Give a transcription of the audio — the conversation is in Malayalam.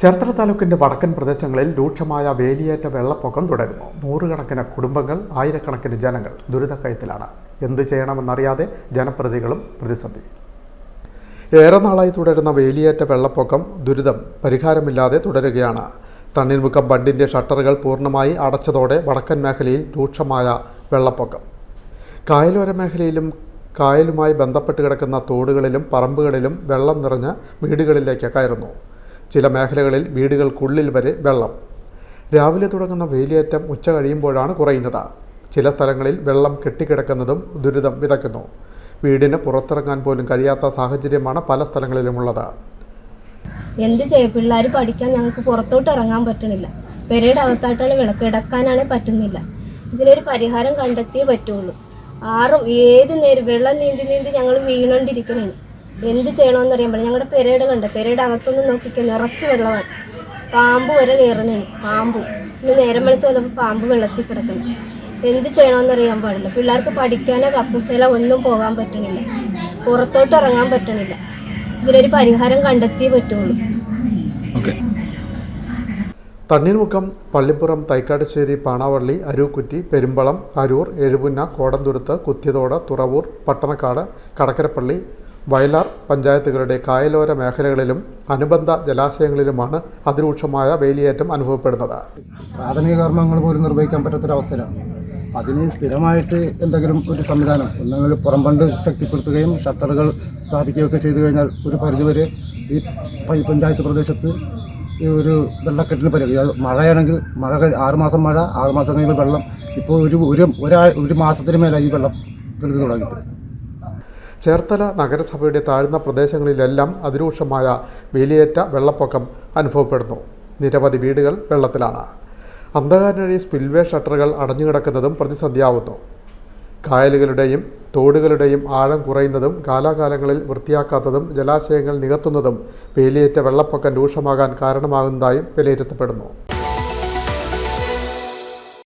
ചേർത്തല താലൂക്കിന്റെ വടക്കൻ പ്രദേശങ്ങളിൽ രൂക്ഷമായ വേലിയേറ്റ വെള്ളപ്പൊക്കം തുടരുന്നു. നൂറുകണക്കിന് കുടുംബങ്ങൾ ആയിരക്കണക്കിന് ജനങ്ങൾ ദുരിതക്കയത്തിലാണ്. എന്ത് ചെയ്യണമെന്നറിയാതെ ജനപ്രതികളും പ്രതിസന്ധി. ഏറെ നാളായി തുടരുന്ന വേലിയേറ്റ വെള്ളപ്പൊക്കം ദുരിതം പരിഹാരമില്ലാതെ തുടരുകയാണ്. തണ്ണീർമുക്കം ബണ്ടിന്റെ ഷട്ടറുകൾ പൂർണമായി അടച്ചതോടെ വടക്കൻ മേഖലയിൽ രൂക്ഷമായ വെള്ളപ്പൊക്കം. കായലോര മേഖലയിലും കായലുമായി ബന്ധപ്പെട്ട് കിടക്കുന്ന തോടുകളിലും പറമ്പുകളിലും വെള്ളം നിറഞ്ഞ് വീടുകളിലേക്ക് കയറുന്നു. ചില മേഖലകളിൽ വീടുകൾക്കുള്ളിൽ വരെ വെള്ളം. രാവിലെ തുടങ്ങുന്ന വേലിയേറ്റം ഉച്ച കഴിയുമ്പോഴാണ് കുറയുന്നത്. ചില സ്ഥലങ്ങളിൽ വെള്ളം കെട്ടിക്കിടക്കുന്നതും ദുരിതം വിതയ്ക്കുന്നു. വീടിന് പുറത്തിറങ്ങാൻ പോലും കഴിയാത്ത സാഹചര്യമാണ് പല സ്ഥലങ്ങളിലുമുള്ളത്. എന്ത് ചെയ്യും? പിള്ളേർ പഠിക്കാൻ ഞങ്ങൾക്ക് പുറത്തോട്ട് ഇറങ്ങാൻ പറ്റുന്നില്ല പെരയുടെ അകത്തായിട്ടാണ് വിളക്ക് കിടക്കാനാണ് പറ്റുന്നില്ല. ഇതിനൊരു പരിഹാരം കണ്ടെത്തിയേ പറ്റുള്ളൂ. ആറും ഏത് നേരം വെള്ളം നീന്തി നീന്തി ഞങ്ങൾ വീണോണ്ടിരിക്കണേ എന്ത് ചെയ്യണമെന്ന് പറ്റില്ല. ഞങ്ങളുടെ പെരേഡ് കണ്ട പെരേഡ് അകത്തൊന്നും നോക്കിക്കാൻ നിറച്ച് വെള്ളമാണ്. പാമ്പ് വരെ കയറുന്നതാണ് പാമ്പ്. ഇന്ന് നേരം വെളുത്ത് വന്നപ്പോൾ പാമ്പ് വെള്ളത്തിൽ കിടക്കുന്നു. എന്ത് ചെയ്യണമെന്ന് അറിയാൻ പാടില്ല. പിള്ളേർക്ക് പഠിക്കാനോ കപ്പുസേല ഒന്നും പോകാൻ പറ്റണില്ല. പുറത്തോട്ട് ഇറങ്ങാൻ പറ്റണില്ല. ഇതിനൊരു പരിഹാരം കണ്ടെത്തിയേ പറ്റുള്ളൂ. തണ്ണീർമുക്കം പള്ളിപ്പുറം തൈക്കാട്ടുശ്ശേരി പാണാവള്ളി അരൂക്കുറ്റി പെരുമ്പളം അരൂർ എഴുപുന്ന കോടന്തുരുത്ത് കുത്തിയതോട് തുറവൂർ പട്ടണക്കാട് കടക്കരപ്പള്ളി വയലാർ പഞ്ചായത്തുകളുടെ കായലോര മേഖലകളിലും അനുബന്ധ ജലാശയങ്ങളിലുമാണ് അതിരൂക്ഷമായ വേലിയേറ്റം അനുഭവപ്പെടുന്നത്. പ്രാഥമിക കർമ്മങ്ങൾ പോലും നിർവഹിക്കാൻ പറ്റാത്തൊരവസ്ഥയിലാണ്. അതിന് സ്ഥിരമായിട്ട് എന്തെങ്കിലും ഒരു സംവിധാനം ഒന്നുകിൽ പുറംപണ്ട് ശക്തിപ്പെടുത്തുകയും ഷട്ടറുകൾ സ്ഥാപിക്കുകയൊക്കെ ചെയ്തു കഴിഞ്ഞാൽ ഒരു പരിധിവരെ ഈ പഞ്ചായത്ത് പ്രദേശത്ത് ഈ ഒരു വെള്ളക്കെട്ടിന് അത് മഴയാണെങ്കിൽ മഴ ആറുമാസം മഴ ആറുമാസം കഴിയുമ്പോൾ വെള്ളം ഇപ്പോൾ ഒരു ഒരു ഒരാ ഒരു മാസത്തിന് മേലെ ഈ വെള്ളം കെടുത്തു തുടങ്ങിയിട്ട് ചേർത്തല നഗരസഭയുടെ താഴ്ന്ന പ്രദേശങ്ങളിലെല്ലാം അതിരൂക്ഷമായ വേലിയേറ്റ വെള്ളപ്പൊക്കം അനുഭവപ്പെടുന്നു. നിരവധി വീടുകൾ വെള്ളത്തിലാണ്. അന്ധകാരനഴി സ്പിൽവേ ഷട്ടറുകൾ അടഞ്ഞുകിടക്കുന്നതും പ്രതിസന്ധിയാവുന്നു. കായലുകളുടെയും തോടുകളുടെയും ആഴം കുറയുന്നതും കാലാകാലങ്ങളിൽ വൃത്തിയാക്കാത്തതും ജലാശയങ്ങൾ നികത്തുന്നതും വേലിയേറ്റ വെള്ളപ്പൊക്കം രൂക്ഷമാകാൻ കാരണമാകുന്നതായും വിലയിരുത്തപ്പെടുന്നു.